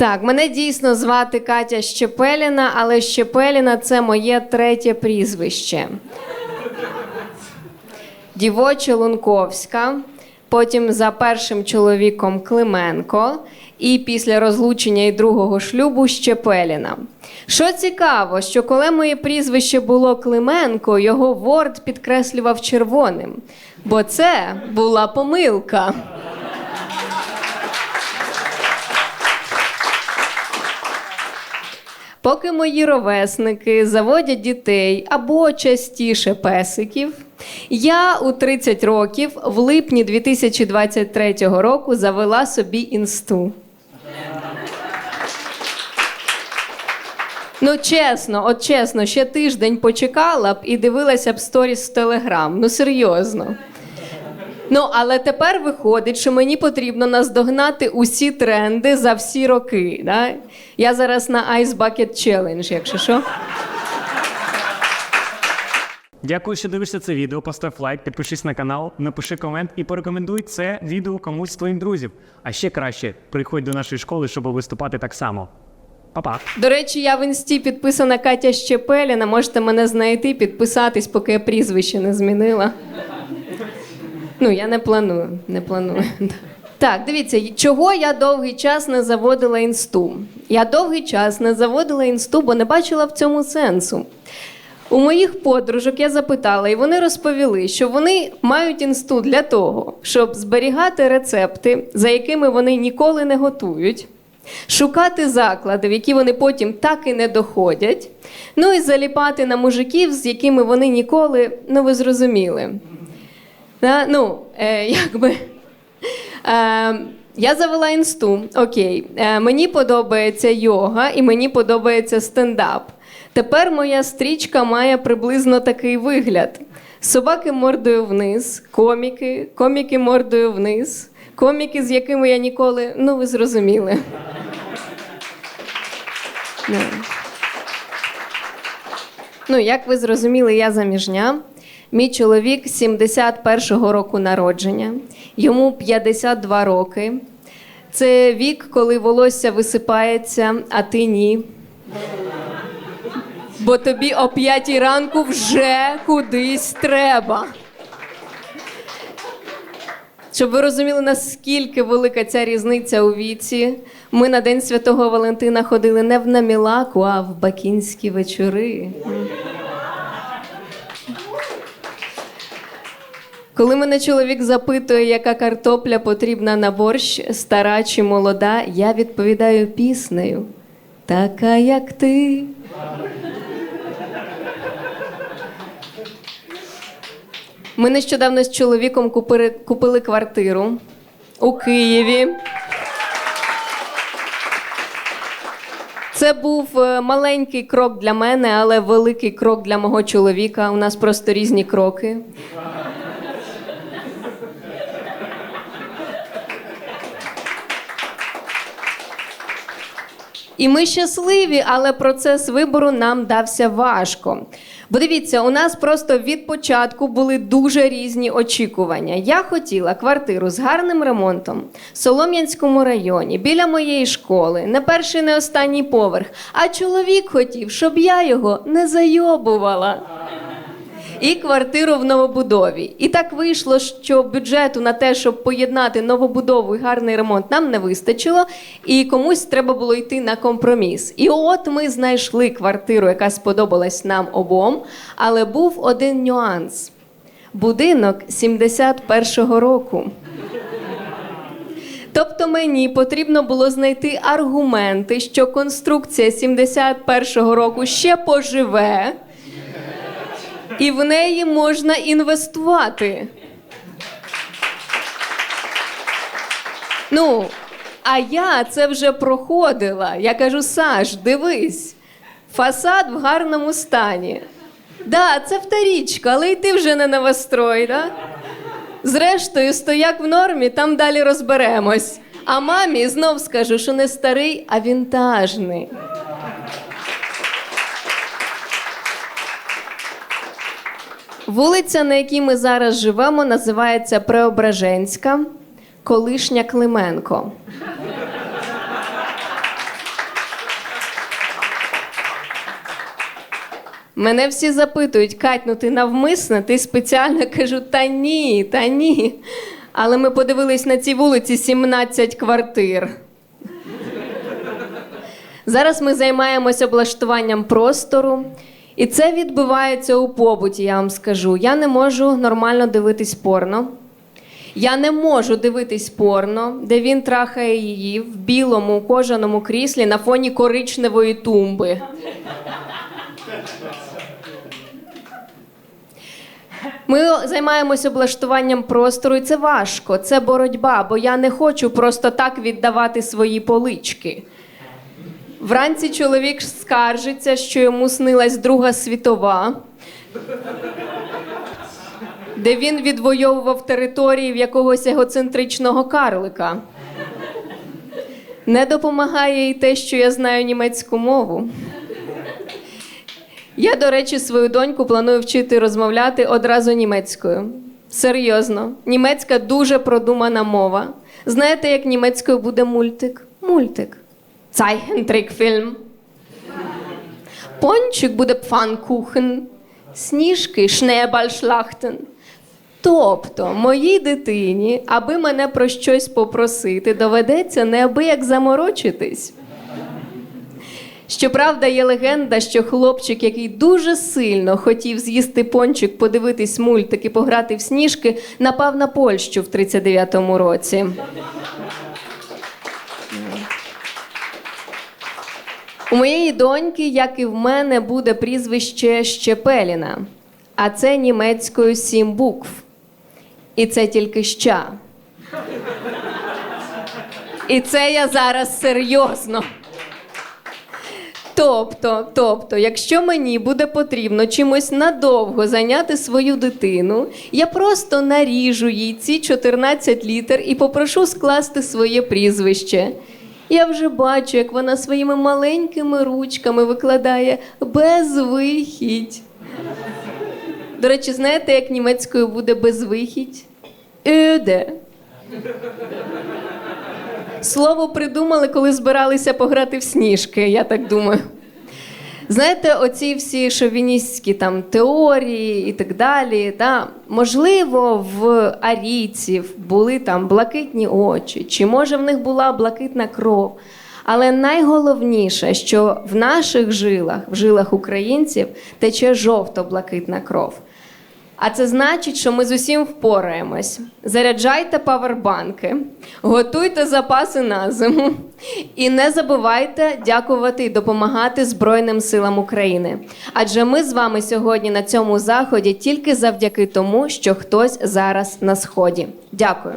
Так, мене дійсно звати Катя Щепеліна, але Щепеліна це моє третє прізвище. Дівоче Лунковська, потім за першим чоловіком Клименко, і після розлучення і другого шлюбу Щепеліна. Що цікаво, що коли моє прізвище було Клименко, його Ворд підкреслював червоним, бо це була помилка. Поки мої ровесники заводять дітей або частіше песиків, я у 30 років в липні 2023 року завела собі інсту. Ну, чесно, от чесно, ще тиждень почекала б і дивилася б сторіс в Телеграм. Ну, серйозно. Ну, але тепер виходить, що мені потрібно наздогнати усі тренди за всі роки. Да? Я зараз на Ice Bucket Challenge, якщо що. Дякую, що дивишся це відео. Постав лайк, підпишись на канал, напиши комент і порекомендуй це відео комусь з твоїм друзів. А ще краще, приходь до нашої школи, щоб виступати так само. Па-па! До речі, я в інсті підписана Катя Щепеліна. Можете мене знайти, підписатись, поки я прізвище не змінила. Ну, я не планую, не планую. Так, дивіться, чого я довгий час не заводила інсту. Я довгий час не заводила інсту, бо не бачила в цьому сенсу. У моїх подружок я запитала, і вони розповіли, що вони мають інсту для того, щоб зберігати рецепти, за якими вони ніколи не готують, шукати заклади, в які вони потім так і не доходять, ну і заліпати на мужиків, з якими вони ніколи, ну ви зрозуміли. Да? Ну, е, якби. Е, я завела інсту. Окей, е, мені подобається йога і мені подобається стендап. Тепер моя стрічка має приблизно такий вигляд: собаки мордою вниз, коміки, коміки мордою вниз, коміки, з якими я ніколи. Ну, ви зрозуміли. Ну. Ну, як ви зрозуміли, я заміжня. Мій чоловік 71-го року народження, йому 52 роки. Це вік, коли волосся висипається, а ти ні. Бо тобі о 5 ранку вже кудись треба. Щоб ви розуміли, наскільки велика ця різниця у віці, ми на День Святого Валентина ходили не в намілаку, а в бакінські вечори. Коли мене чоловік запитує, яка картопля потрібна на борщ, стара чи молода, я відповідаю піснею. Така, як ти. Ми нещодавно з чоловіком купили, купили квартиру у Києві. Це був е, маленький крок для мене, але великий крок для мого чоловіка. У нас просто різні кроки. І ми щасливі, але процес вибору нам дався важко. Бо дивіться, у нас просто від початку були дуже різні очікування. Я хотіла квартиру з гарним ремонтом в Солом'янському районі, біля моєї школи, не перший, не останній поверх. А чоловік хотів, щоб я його не зайобувала. І квартиру в новобудові. І так вийшло, що бюджету на те, щоб поєднати новобудову і гарний ремонт, нам не вистачило, і комусь треба було йти на компроміс. І от ми знайшли квартиру, яка сподобалась нам обом, але був один нюанс: будинок 71-го року. Тобто мені потрібно було знайти аргументи, що конструкція 71-го року ще поживе і в неї можна інвестувати. Ну, а я це вже проходила. Я кажу: Саш, дивись, фасад в гарному стані. Да, це вторічка, але й ти вже не новострой, да? Зрештою, стояк в нормі, там далі розберемось. А мамі знов скажу, що не старий, а вінтажний. Вулиця, на якій ми зараз живемо, називається Преображенська, колишня Клименко. Мене всі запитують, Кать, ну ти навмисна, ти спеціально кажу, та ні, та ні. Але ми подивились на цій вулиці 17 квартир. Зараз ми займаємося облаштуванням простору і це відбувається у побуті, я вам скажу. Я не можу нормально дивитись порно. Я не можу дивитись порно, де він трахає її в білому кожаному кріслі на фоні коричневої тумби. Ми займаємося облаштуванням простору, і це важко, це боротьба, бо я не хочу просто так віддавати свої полички. Вранці чоловік скаржиться, що йому снилась Друга світова, де він відвоював території в якогось егоцентричного карлика. Не допомагає і те, що я знаю німецьку мову. Я, до речі, свою доньку планую вчити розмовляти одразу німецькою. Серйозно, німецька дуже продумана мова. Знаєте, як німецькою буде мультик? Мультик. Zeichentrickfilm. Пончик буде пфанкухен, сніжки шнебальшлахтен. Тобто, моїй дитині, аби мене про щось попросити, доведеться неабияк заморочитись. Щоправда, є легенда, що хлопчик, який дуже сильно хотів з'їсти пончик, подивитись мультик і пограти в сніжки, напав на Польщу в 39-му році. У моєї доньки, як і в мене, буде прізвище Щепеліна, а це німецькою сім букв. І це тільки ща. І це я зараз серйозно. Тобто, тобто, якщо мені буде потрібно чимось надовго зайняти свою дитину, я просто наріжу їй ці 14 літер і попрошу скласти своє прізвище. Я вже бачу, як вона своїми маленькими ручками викладає безвихідь. До речі, знаєте, як німецькою буде безвихідь? Еде. Слово придумали, коли збиралися пограти в сніжки, я так думаю. Знаєте, оці всі шовіністські там теорії і так далі. Та, Можливо, в арійців були там блакитні очі, чи може в них була блакитна кров. Але найголовніше, що в наших жилах, в жилах українців, тече жовто-блакитна кров. А це значить, що ми з усім впораємось. Заряджайте павербанки, готуйте запаси на зиму і не забувайте дякувати і допомагати Збройним силам України. Адже ми з вами сьогодні на цьому заході тільки завдяки тому, що хтось зараз на сході. Дякую.